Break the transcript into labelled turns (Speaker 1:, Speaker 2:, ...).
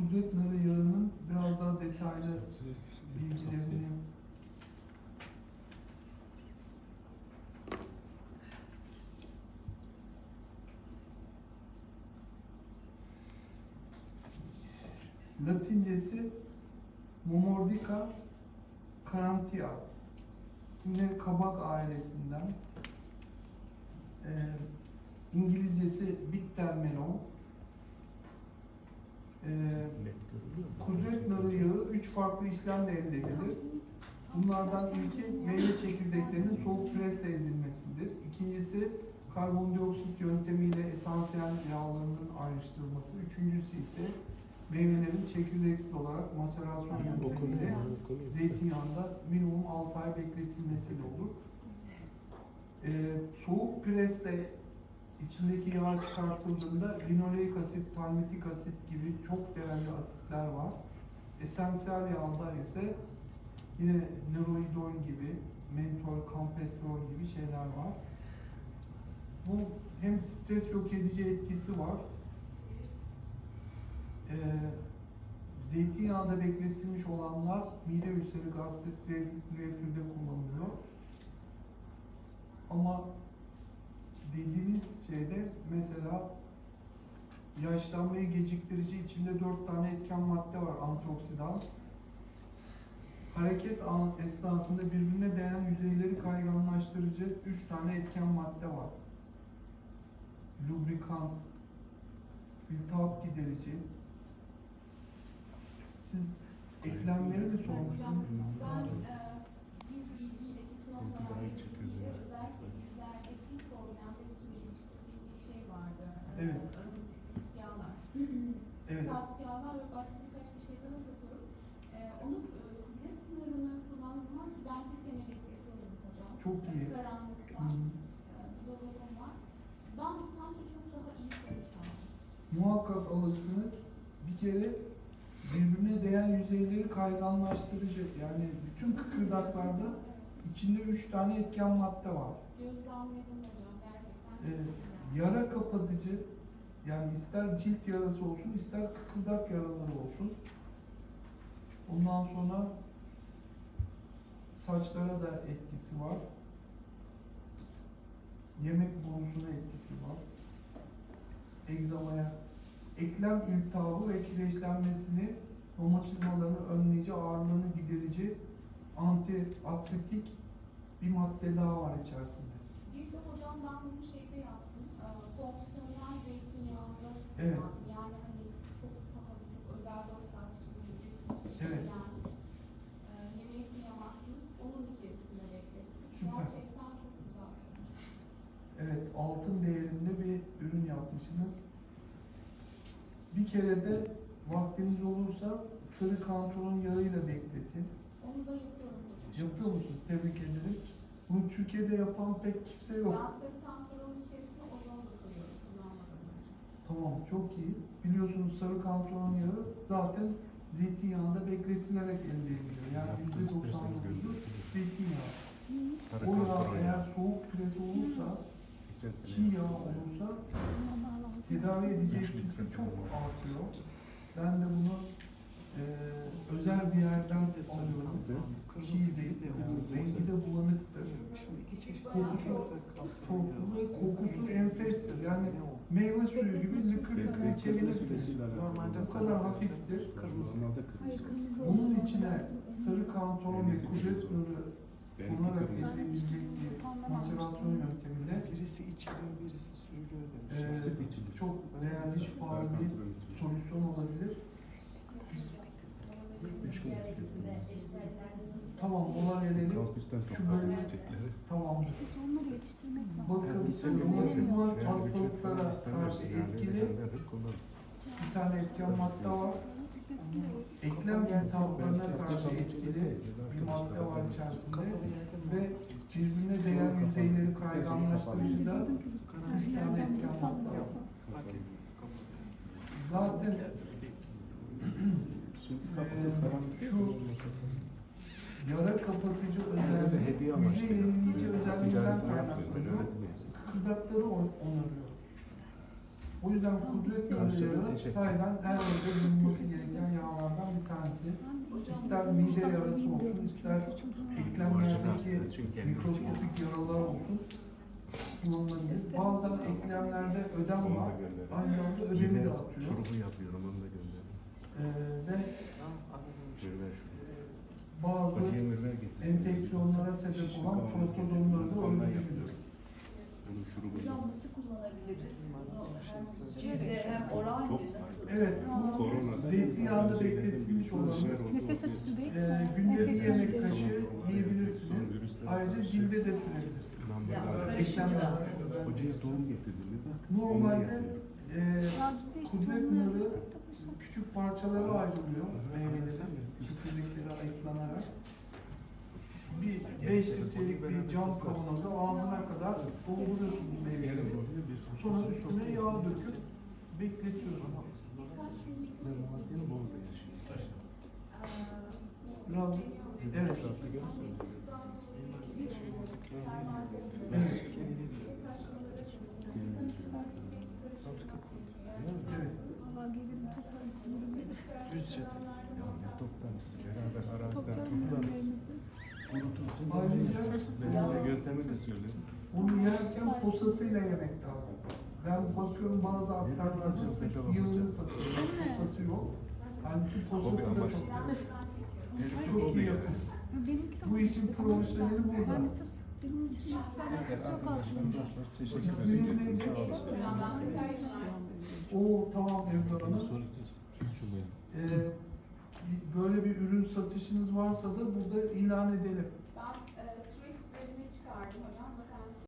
Speaker 1: kudret narı yağının biraz daha detaylı bilgilerini Latincesi Momordica carantia. Yine kabak ailesinden. Ee, İngilizcesi Bitter melon. Ee, kudret narı yağı üç farklı işlemle elde edilir. Bunlardan ilki meyve çekirdeklerinin soğuk presle ezilmesidir. İkincisi karbondioksit yöntemiyle esansiyel yağlarının ayrıştırılması. Üçüncüsü ise meyvelerin çekirdeksiz olarak maserasyon yöntemiyle zeytinyağında minimum 6 ay bekletilmesiyle olur. Ee, soğuk presle içindeki yağ çıkartıldığında linoleik asit, palmitik asit gibi çok değerli asitler var. Esansiyel yağda ise yine neroidol gibi, mentol, kampestrol gibi şeyler var. Bu hem stres yok edici etkisi var. Ee, zeytinyağında bekletilmiş olanlar mide ülseri, gastrit, re- reflüde kullanılıyor. Ama dediğiniz şeyde mesela yaşlanmayı geciktirici içinde dört tane etken madde var antioksidan. Hareket esnasında birbirine değen yüzeyleri kayganlaştırıcı üç tane etken madde var. Lubrikant, iltihap giderici. Siz eklemleri mi sormuştunuz?
Speaker 2: Ben e, başka birkaç bir şeyden okutuyorum. E, onu e, kudret sınırını kullandığım zaman ki ben bir sene bekletiyorum hocam.
Speaker 1: Çok iyi.
Speaker 2: Karanlıkta.
Speaker 1: Hmm.
Speaker 2: E, bir dolabım var. Ben sanki çok daha iyi aldım.
Speaker 1: Muhakkak alırsınız. Bir kere birbirine değen yüzeyleri kayganlaştırıcı. Yani bütün kıkırdaklarda içinde üç tane etken madde var.
Speaker 2: Gözlemledim hocam gerçekten.
Speaker 1: Ee,
Speaker 2: iyi.
Speaker 1: yara kapatıcı yani ister cilt yarası olsun ister kıkırdak yaraları olsun. Ondan sonra saçlara da etkisi var. Yemek borusuna etkisi var. Egzamaya, eklem iltihabı ve kireçlenmesini, romatizmalarını önleyici, ağrılarını giderici, antiartritik bir madde daha var içerisinde.
Speaker 2: Bir de hocam ben bunu şeyde yaptım. E, fonksiyonel zeytinyağında
Speaker 1: Evet.
Speaker 2: kullandım. Yani hani çok pahalı, çok özel dört saat içinde bir şey
Speaker 1: Evet.
Speaker 2: yani. E, yemek yiyemezsiniz. Onun içerisinde beklettim.
Speaker 1: Süper.
Speaker 2: Gerçekten çok güzel sonuç.
Speaker 1: Evet, altın değerinde bir ürün yapmışsınız. Bir kere de vaktiniz olursa sarı kantaron yağıyla bekletin.
Speaker 2: Onu da yapıyorum.
Speaker 1: Yapıyor musunuz? Tebrik ederim. Bunu Türkiye'de yapan pek kimse yok.
Speaker 2: Ben sarı kantaronun içerisine ozon da koyuyorum kullanmadan önce.
Speaker 1: Tamam, çok iyi. Biliyorsunuz sarı kantaron yağı zaten zeytinyağında bekletilerek elde ediliyor. Yani %99'u zeytinyağı. O yağ eğer soğuk püresi olursa, çiğ yağ olursa tedavi edecek riski çok artıyor. Ben de bunu eee, özel bir yerden alıyorum. Çiğ zeytin. Rengi de bulanıktır. Kokusu toplu ve kokusu enfestir. Yani meyve suyu gibi lıkır lıkır içebilirsiniz. Bu kadar hafiftir. Bunun içine sarı kantaron ve kudret nuru konarak elde edilecek bir maserasyon yönteminde
Speaker 3: Birisi içiliyor, birisi sürülüyor demiş.
Speaker 1: çok değerli şifalı bir solüsyon olabilir. Tamam, ona verelim. Şu bölümü tamam.
Speaker 4: Onları yetiştirmek lazım.
Speaker 1: Bakın, romatizma hastalıklara karşı etkili. Bir tane etken madde var. Eklem iltihaplarına karşı etkili bir madde var içerisinde ve birbirine değen yüzeyleri kayganlaştırıcı da üç tane etken madde var. Zaten şu yara kapatıcı özelliği, hücre yenileyici özelliğinden kaynaklanıyor. Kıkırdakları on- onarıyor. O yüzden kudret narı yağı sayeden her evde bulunması gereken yağlardan bir tanesi. İster mide yarası olsun, ister eklemlerdeki mikroskopik yaralar olsun kullanılabilir. Bazen eklemlerde ödem var, aynı anda ödemi de atıyor.
Speaker 4: Şurubu yapıyorum onu da gönder.
Speaker 1: Ee, ve
Speaker 3: Tam anladım.
Speaker 4: Mürver
Speaker 1: e,
Speaker 4: şurubu.
Speaker 1: bazı enfeksiyonlara sebep olan protozonları da
Speaker 4: şurubu.
Speaker 5: Hocam nasıl kullanabiliriz?
Speaker 3: Çok
Speaker 5: cilde hem oral mi nasıl?
Speaker 1: Evet, bu
Speaker 4: Korona.
Speaker 1: zeytinyağında bekletilmiş olanı
Speaker 6: Nefes açıcı değil mi?
Speaker 1: e, günde bir yemek kaşığı yiyebilirsiniz. Ayrıca cilde de sürebilirsiniz.
Speaker 5: Ya,
Speaker 1: Eklemler.
Speaker 4: Hocaya.
Speaker 1: Normalde e, kudret
Speaker 6: tohumlar bu
Speaker 1: küçük parçalara ayrılıyor meyvelerin çekirdekleri ayıklanarak. Bir 5 litrelik bir cam kavanoza ağzına kadar dolduruyorsunuz meyveleri. Sonra üstüne yağ döküp
Speaker 4: Bolu'da yaşıyor.
Speaker 1: Biraz, evet. Evet.
Speaker 6: Valla gelirim toplar sinirim.
Speaker 3: Düzce.
Speaker 4: Ya ne toptan beraber araziden
Speaker 6: Toplar
Speaker 4: toplarız. Kurutursun.
Speaker 1: Ayrıca
Speaker 4: Ben size yöntemi de söylüyorum.
Speaker 1: onu yerken posasıyla yemek lazım. Ben bakıyorum bazı aktarlarda sırf yağını satıyor. Posası yok. Halbuki posası da çok çok iyi yapıyor.
Speaker 6: Ya benimki de
Speaker 1: Bu işin profesyoneli burada.
Speaker 6: Yani sırf
Speaker 1: tamam Ebru Hanım. Ee, böyle bir ürün satışınız varsa da burada ilan edelim.
Speaker 2: Ben e, süreç üzerine çıkardım hocam.